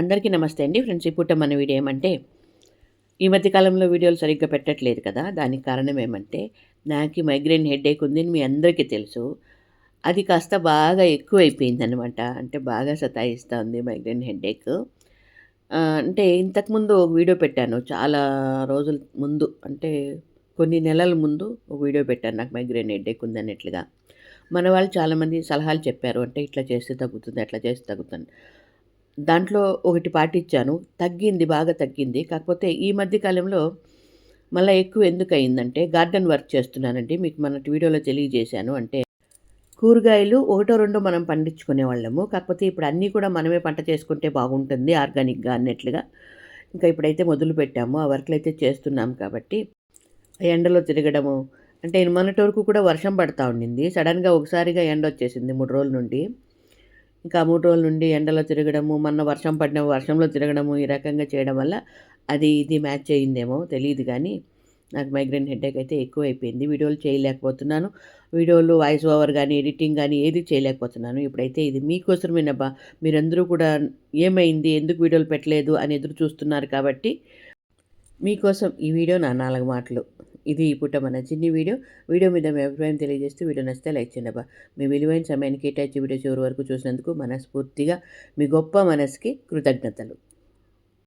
అందరికీ నమస్తే అండి. ఫ్రెండ్స్ ఇప్పుడు పూట మన వీడియో ఏమంటే ఈ మధ్యకాలంలో వీడియోలు సరిగ్గా పెట్టట్లేదు కదా. దానికి కారణం ఏమంటే నాకు మైగ్రేన్ హెడేక్ ఉందని మీ అందరికీ తెలుసు. అది కాస్త బాగా ఎక్కువైపోయింది అనమాట అంటే బాగా సతాయిస్తూ ఉంది మైగ్రేన్ హెడేక్. అంటే ఇంతకుముందు ఒక వీడియో పెట్టాను. చాలా రోజుల ముందు అంటే కొన్ని నెలల ముందు ఒక వీడియో పెట్టాను. నాకు మైగ్రేన్ హెడేక్ ఉంది అన్నట్లుగా. మన వాళ్ళు చాలామంది సలహాలు చెప్పారు. అంటే ఇట్లా చేస్తే తగ్గుతుంది అట్లా చేస్తే తగ్గుతుంది. దాంట్లో ఒకటి పాటించాను. తగ్గింది బాగా తగ్గింది. కాకపోతే ఈ మధ్య కాలంలో మళ్ళీ ఎక్కువ ఎందుకు అయిందంటే గార్డెన్ వర్క్ చేస్తున్నానండి. మీకు మన వీడియోలో తెలియజేశాను. అంటే కూరగాయలు ఒకటో రెండో మనం పండించుకునే వాళ్ళము. కాకపోతే ఇప్పుడు అన్నీ కూడా మనమే పంట చేసుకుంటే బాగుంటుంది ఆర్గానిక్గా అన్నట్లుగా. ఇంకా ఇప్పుడైతే మొదలు పెట్టాము. ఆ వర్క్లు అయితే చేస్తున్నాం కాబట్టి ఎండలో తిరగడము. అంటే మొన్నటి వరకు కూడా వర్షం పడతా ఉండింది. సడన్గా ఒకసారిగా ఎండ వచ్చేసింది మూడు రోజుల నుండి. ఇంకా మూడు రోజుల నుండి ఎండలో తిరగడము మొన్న వర్షం పడిన వర్షంలో తిరగడము ఈ రకంగా చేయడం వల్ల అది ఇది మ్యాచ్ అయ్యిందేమో తెలియదు కానీ నాకు మైగ్రేన్ హెడేక్ అయితే ఎక్కువ అయిపోయింది వీడియోలు చేయలేకపోతున్నాను. వీడియోలు వాయిస్ ఓవర్ కానీ ఎడిటింగ్ కానీ ఏది చేయలేకపోతున్నాను. ఇప్పుడైతే ఇది మీకోసమేనబ్బా. మీరందరూ కూడా ఏమైంది? ఎందుకు వీడియోలు పెట్టలేదు? అని ఎదురు చూస్తున్నారు కాబట్టి మీకోసం ఈ వీడియో నా నాలుగు మాటలు. ఇది ఈ పూట మన చిన్ని వీడియో. వీడియో మీద మీ అభిప్రాయం తెలియజేస్తూ వీడియో నచ్చితే లైక్ చేయండి అబ్బా. మీ విలువైన సమయాన్ని కేటాయించి వీడియో చివరి వరకు చూసినందుకు మనస్ఫూర్తిగా మీ గొప్ప మనసుకి కృతజ్ఞతలు.